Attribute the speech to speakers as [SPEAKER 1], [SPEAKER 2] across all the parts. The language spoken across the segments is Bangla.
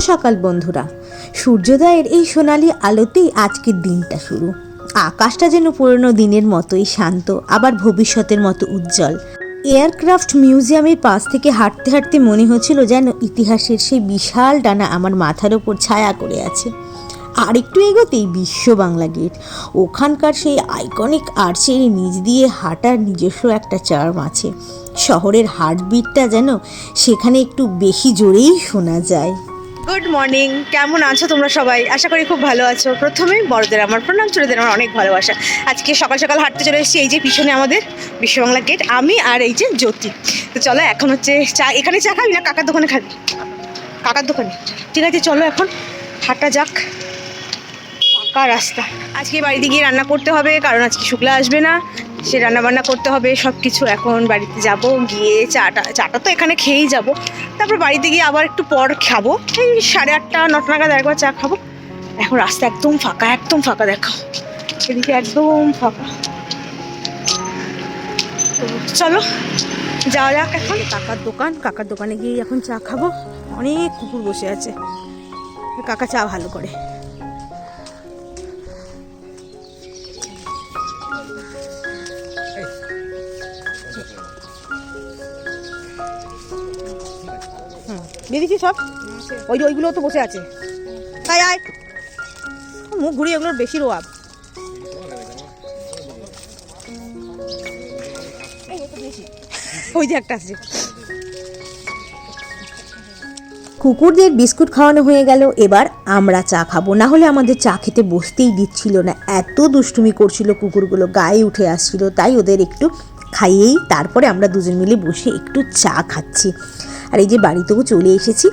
[SPEAKER 1] সকাল বন্ধুরা। সূর্যোদয়ের এই সোনালি আলোতেই আজকের দিনটা শুরু। আকাশটা যেন পুরনো দিনের মতোই শান্ত, আবার ভবিষ্যতের মতো উজ্জ্বল। এয়ারক্রাফট মিউজিয়ামের পাশ থেকে হাঁটতে হাঁটতে মনে হচ্ছিল যেন ইতিহাসের সেই বিশাল ডানা আমার মাথার ওপর ছায়া করে আছে। আর একটু এগোতেই বিশ্ব বাংলা গেট। ওখানকার সেই আইকনিক আর্চের নিচ দিয়ে হাঁটার নিজস্ব একটা চার্ম আছে। শহরের হার্টবিটটা যেন সেখানে একটু বেশি জোরেই শোনা যায়।
[SPEAKER 2] Good morning. কেমন আছো তোমরা সবাই? আশা করি খুব ভালো আছো। প্রথমে বড়দের আমার, প্রণাম ছোটদের আমার অনেক ভালোবাসা। আজকে সকাল সকাল হাঁটতে চলে এসেছি এই যে পিছনে আমাদের বিশ্ববাংলা গেট আমি আর এই যে জ্যোতি। তো চলো এখন হচ্ছে চা, এখানে চা খাবি না কাকার দোকানে খাবি? কাকার দোকানে। ঠিক আছে, চলো এখন হাঁটা যাক। ফাঁকা রাস্তা। আজকে বাড়িতে গিয়ে রান্না করতে হবে, কারণ আজকে শুক্লা আসবে না। সে রান্না বান্না করতে হবে সব কিছু এখন বাড়িতে যাব, গিয়ে চাটা চাটা তো এখানে খেয়েই যাব। তারপর বাড়িতে গিয়ে আবার একটু পর খাব। এই সাড়ে আটটা, নটা নাগাদ একবার চা খাব। এখন রাস্তা একদম ফাঁকা একদম ফাঁকা দেখো এদিকে একদম ফাঁকা। তো চলো, যাওয়া যাক এখন। কাকার দোকান, কাকার দোকানে গিয়ে এখন চা খাব। অনেক কুকুর বসে আছে। কাকা চা ভালো করে। দেখেছি সব? ওই যে ওইগুলো তো বসে আছে। তাই আয়। মুখ ঘুরিয়ে এগুলোর বেশি রোয়াব। ওই যে একটা আছে।
[SPEAKER 1] কুকুরদের বিস্কুট খাওয়ানো হয়ে গেল। এবার আমরা চা খাব। না হলে আমাদের চা খেতে বসতেই দিচ্ছিল না। এত দুষ্টুমি করছিল কুকুরগুলো। গায়ে উঠে আসছিল। তাই ওদের একটু খাইয়েই তারপরে আমরা দুজন মিলে বসে একটু চা খাচ্ছি। আর এই যে বাড়িতেও চলে এসেছি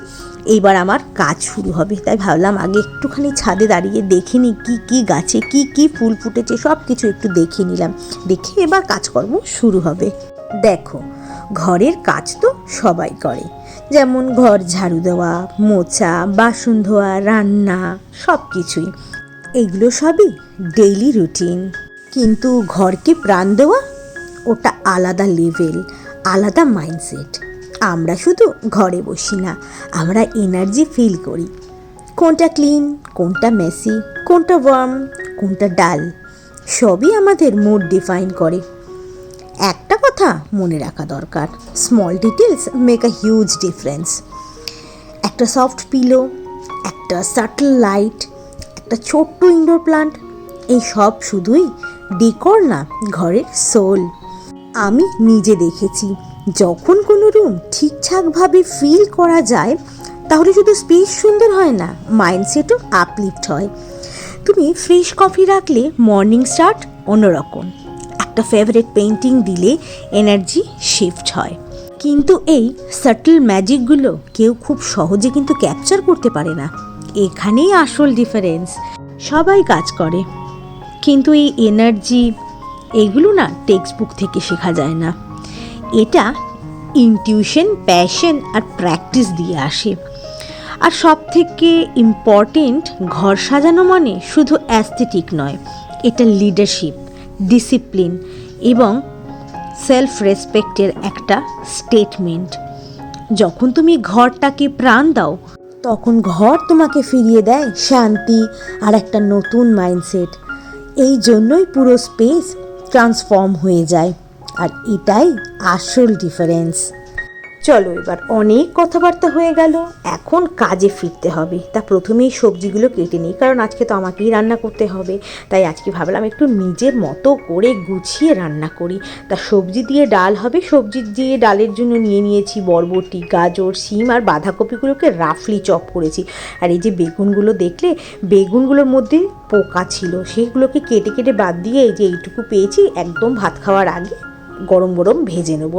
[SPEAKER 1] এইবার আমার কাজ শুরু হবে। তাই ভাবলাম আগে একটুখানি ছাদে দাঁড়িয়ে দেখে নিই কী কী গাছে কি কি ফুল ফুটেছে সব কিছু একটু দেখে নিলাম। দেখে এবার কাজকর্ম শুরু হবে। দেখো, ঘরের কাজ তো সবাই করে। যেমন ঘর ঝাড়ু দেওয়া মোচা বাসন ধোয়া, রান্না সব কিছুই এগুলো সবই ডেইলি রুটিন কিন্তু ঘরকে প্রাণ দেওয়া, ওটা আলাদা লেভেল আলাদা মাইন্ডসেট আমরা শুধু ঘরে বসি না, আমরা এনার্জি ফিল করি। কোনটা ক্লিন কোনটা মেসি কোনটা ওয়ার্ম কোনটা ডাল সবই আমাদের মুড ডিফাইন করে। একটা কথা মনে রাখা দরকার small details make a huge difference একটা সফট পিলো একটা সাটল লাইট একটা ছোট্ট ইনডোর প্লান্ট এই সব শুধুই ডেকর না, ঘরের সোল আমি নিজে দেখেছি, যখন কোনো রুম ঠিকঠাকভাবে ফিল করা যায়, তাহলে শুধু স্পেস সুন্দর হয় না মাইন্ডসেটও আপলিফ্ট হয়। তুমি ফ্রেশ কফি রাখলে মর্নিং স্টার্ট অন্যরকম। একটা ফেভারিট পেন্টিং দিলে এনার্জি শিফট হয়। কিন্তু এই সাটল ম্যাজিকগুলো কেউ খুব সহজে কিন্তু ক্যাপচার করতে পারে না। এখানেই আসল ডিফারেন্স সবাই কাজ করে। কিন্তু এই এনার্জি এগুলো না টেক্সট বুক থেকে শেখা যায় না। এটা ইনটিউশন প্যাশন আর প্র্যাকটিস দিয়ে আসে। আর সব থেকে ইম্পর্টেন্ট ঘর সাজানো মানে শুধু অ্যাস্থেটিক নয়, এটা লিডারশিপ ডিসিপ্লিন এবং সেলফ রেসপেক্টের একটা স্টেটমেন্ট যখন তুমি ঘরটাকে প্রাণ দাও, তখন ঘর তোমাকে ফিরিয়ে দেয় শান্তি আর একটা নতুন মাইন্ডসেট এই জন্যই পুরো স্পেস ট্রান্সফর্ম হয়ে যায়। আর এটাই আসল ডিফারেন্স চলো এবার অনেক কথাবার্তা হয়ে গেল। এখন কাজে ফিরতে হবে। তা প্রথমেই সবজিগুলো কেটে নিই, কারণ আজকে তো আমাকেই রান্না করতে হবে। তাই আজকে ভাবলাম একটু নিজের মতো করে গুছিয়ে রান্না করি। তা সবজি দিয়ে ডাল হবে। সবজি দিয়ে ডালের জন্য নিয়ে নিয়েছি বরবটি, গাজর, শিম আর বাঁধাকপিগুলোকে রাফলি চপ করেছি। আর এই যে বেগুনগুলো দেখলে, বেগুনগুলোর মধ্যে পোকা ছিল। সেগুলোকে কেটে কেটে বাদ দিয়ে এই যে এইটুকু পেয়েছি। একদম ভাত খাওয়ার আগে গরম গরম ভেজে নেব।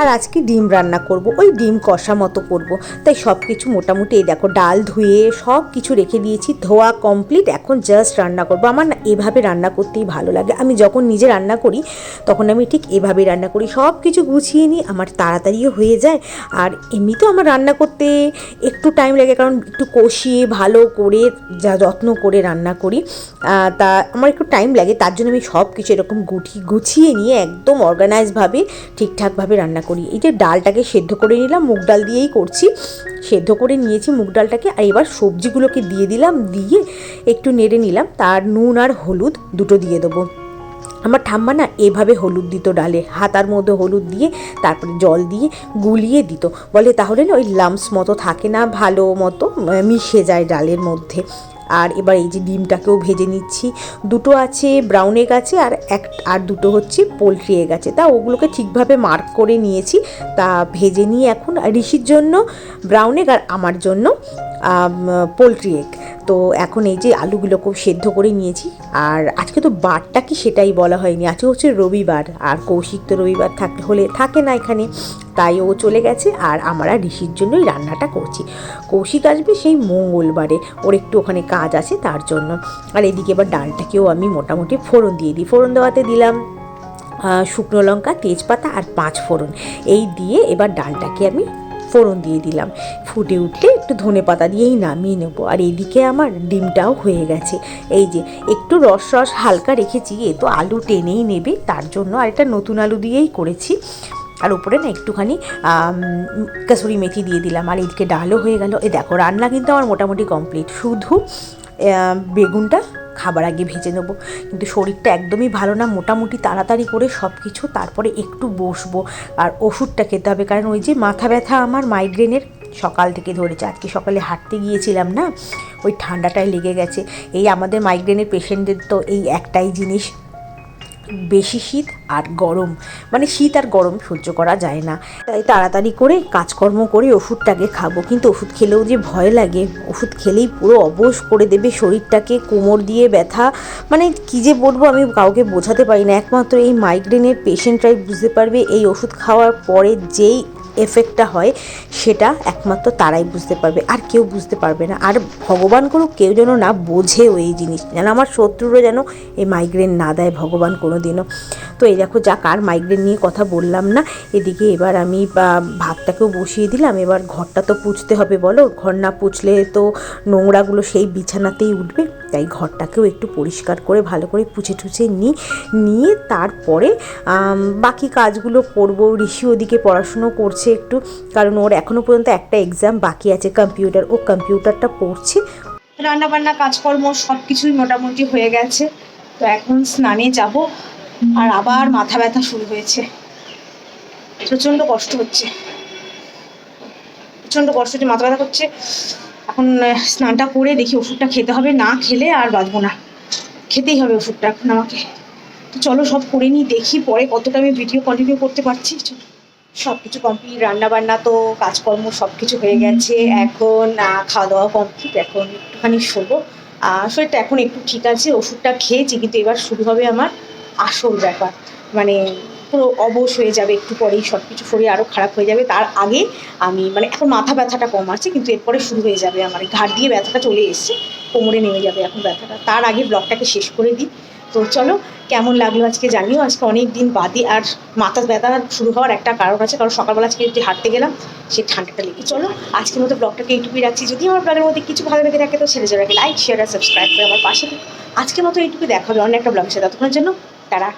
[SPEAKER 1] আর আজকে ডিম রান্না করব, ওই ডিম কষা মতো করব। তাই সব কিছু মোটামুটি এই দেখো, ডাল ধুয়ে সব কিছু রেখে দিয়েছি, ধোয়া কমপ্লিট এখন জাস্ট রান্না করব। আমার না এভাবে রান্না করতেই ভালো লাগে। আমি যখন নিজে রান্না করি, তখন আমি ঠিক এভাবে রান্না করি। সব কিছু গুছিয়ে নিই, আমার তাড়াতাড়িও হয়ে যায়। আর এমনিতেও আমার রান্না করতে একটু টাইম লাগে, কারণ একটু কষিয়ে ভালো করে যা যত্ন করে রান্না করি। তা আমার একটু টাইম লাগে, তার জন্য আমি সব কিছু এরকম গুটি, গুছিয়ে নিয়ে একদম অর্গানাইজ নাইসভাবে ঠিকঠাকভাবে রান্না করি। এই যে ডালটাকে সেদ্ধ করে নিলাম, মুগ ডাল দিয়েই করছি। সেদ্ধ করে নিয়েছি মুগ ডালটাকে আর এবার সবজিগুলোকে দিয়ে দিলাম, দিয়ে একটু নেড়ে নিলাম। তার নুন আর হলুদ দুটো দিয়ে দেবো। আমার ঠাম্মা না এভাবে হলুদ দিত ডালে, হাতার মধ্যে হলুদ দিয়ে, তারপরে জল দিয়ে গুলিয়ে দিত। বলে তাহলে না ওই লামস মতো থাকে না, ভালো মতো মিশে যায় ডালের মধ্যে। আর এবার এই যে ডিমটাকেও ভেজে নিচ্ছি। দুটো আছে ব্রাউন এগ আছে আর এক, আর দুটো হচ্ছে পোলট্রি এগ আছে। তা ওগুলোকে ঠিকভাবে মার্ক করে নিয়েছি। তা ভেজে নিয়ে এখন ঋষির জন্য ব্রাউন এগ আর আমার জন্য। পোলট্রি এগ তো এখন এই যে আলুগুলো খুব সেদ্ধ করে নিয়েছি, আর আজকে তো বারটা কি সেটাই বলা হয়নি। আজকে হচ্ছে রবিবার, আর কৌশিক তো রবিবার থাকলে হলে থাকে না এখানে, তাই ও চলে গেছে, আর আমরা ঋষির জন্যই রান্নাটা করছি। কৌশিক আসবে সেই মঙ্গলবারে, ওর একটু ওখানে কাজ আছে তার জন্য। আর এদিকে এবার ডালটাকেও আমি মোটামুটি ফোড়ন দিয়ে দিই। ফোড়ন দেওয়াতে দিলাম শুকনো লঙ্কা, তেজপাতা আর পাঁচ ফোড়ন। এই দিয়ে এবার ডালটাকে আমি ফোড়ন দিয়ে দিলাম। ফুটে উঠলে একটু ধনে পাতা দিয়েই নামিয়ে নেব। আর এদিকে আমার ডিমটাও হয়ে গেছে। এই যে, একটু রস রস হালকা রেখেছি, এ তো আলু টেনেই নেবে, তার জন্য আর একটা নতুন আলু দিয়েই করেছি। আর উপরে না একটুখানি কাসুরি মেথি দিয়ে দিলাম। আর এদিকে ডালও হয়ে গেল। এ দেখো, রান্না কিন্তু আমার মোটামুটি কমপ্লিট। শুধু বেগুনটা খাবার আগে ভেজে নেব। কিন্তু শরীরটা একদমই ভালো না। মোটামুটি তাড়াতাড়ি করে সব কিছু তারপরে একটু বসবো। আর ওষুধটা খেতে হবে। কারণ ওই যে মাথা ব্যথা আমার মাইগ্রেনের সকাল থেকে ধরেছে। আজকে সকালে হাঁটতে গিয়েছিলাম না? ওই ঠান্ডাটাই লেগে গেছে। এই আমাদের মাইগ্রেনের পেশেন্টদের তো এই একটাই জিনিস। বেশি শীত আর গরম। মানে শীত আর গরম সহ্য করা যায় না। তাই তাড়াতাড়ি করে কাজকর্ম করে ওষুধটাকে খাব। কিন্তু ওষুধ খেলেও যে ভয় লাগে, ওষুধ খেলেই পুরো অবশ করে দেবে শরীরটাকে, কোমর দিয়ে ব্যথা। মানে কী যে বলব, আমি কাউকে বোঝাতে পারি না। একমাত্র এই মাইগ্রেনের পেশেন্টরাই বুঝতে পারবে এই ওষুধ খাওয়ার পরে যেই এফেক্টটা হয়, সেটা একমাত্র তারাই বুঝতে পারবে, আর কেউ বুঝতে পারবে না। আর ভগবান করুক কেউ যেন না বোঝেও এই জিনিস যেন আমার শত্রুরা যেন এই মাইগ্রেন না দেয়, ভগবান কোনো দিনও তো এই দেখো যা কার মাইগ্রেন নিয়ে কথা বললাম না। এদিকে এবার আমি ভাতটাকেও বসিয়ে দিলাম। এবার ঘরটা তো পুছতে হবে, বলো? ঘর না পুছলে তো নোংরাগুলো সেই বিছানাতেই উঠবে। তাই ঘরটাকেও একটু পরিষ্কার করে, ভালো করে পুছে টুছে নিই নিয়ে তারপরে বাকি কাজগুলো করব। ঋষি ওদিকে পড়াশুনো করছে একটু, কারণ ওর এখনও পর্যন্ত একটা এক্সাম বাকি আছে কম্পিউটার ও কম্পিউটারটা পড়ছে।
[SPEAKER 2] রান্না বান্না কাজকর্ম সব কিছুই মোটামুটি হয়ে গেছে। তো এখন স্নানে যাব। আর আবার মাথা ব্যথা শুরু হয়েছে। প্রচণ্ড কষ্ট হচ্ছে। প্রচণ্ড কষ্ট হচ্ছে, মাথা ব্যথা করছে। এখন স্নানটা করে দেখি ওষুধটা খেতে হবে, না খেলে আর বাঁচবো না। খেতেই হবে ওষুধটা এখন আমাকে। তো চলো সব করে নিই, দেখি পরে কতটা আমি ভিডিও কন্টিনিউ করতে পারছি। সব কিছু কমপ্লিট রান্না বান্না তো, কাজকর্ম সব কিছু হয়ে গেছে। এখন খাওয়া দাওয়া কমপ্লিট এখন একটুখানি শোবো। শরীরটা এখন একটু ঠিক আছে, ওষুধটা খেয়েছি, কিন্তু এবার শুরু হবে আমার আসল ব্যাপার। মানে পুরো অবশ হয়ে যাবে, একটু পরেই সব কিছু শরীর আরও খারাপ হয়ে যাবে। তার আগে আমি মানে এখন মাথা ব্যথাটা কম আছে, কিন্তু এরপরে শুরু হয়ে যাবে আমার। ঘাড় দিয়ে ব্যথাটা চলে এসছে, কোমরে নেমে যাবে এখন ব্যথাটা। তার আগে ব্লগটাকে শেষ করে দিই। তো চলো, কেমন লাগল আজকে জানিও? আজকে অনেক দিন বাদে আর মাথা ব্যথা শুরু হওয়ার একটা কারণ আছে, কারণ সকালবেলা আজকে একটু হাঁটতে গেলাম সে ঠান্ডাটা লেগে চলো, আজকের মতো ব্লগটাকে এইটুকুই রাখছি। যদি আমার ব্লগের মধ্যে কিছু ভালো লেগে থাকে, তো ছেড়ে যাবে লাইক শেয়ার আর সাবস্ক্রাইব করে আমার পাশে। আজকের মতো এইটুকু দেখা হবে অন্য একটা ব্লগের সাথে। ততক্ষণের জন্য তারা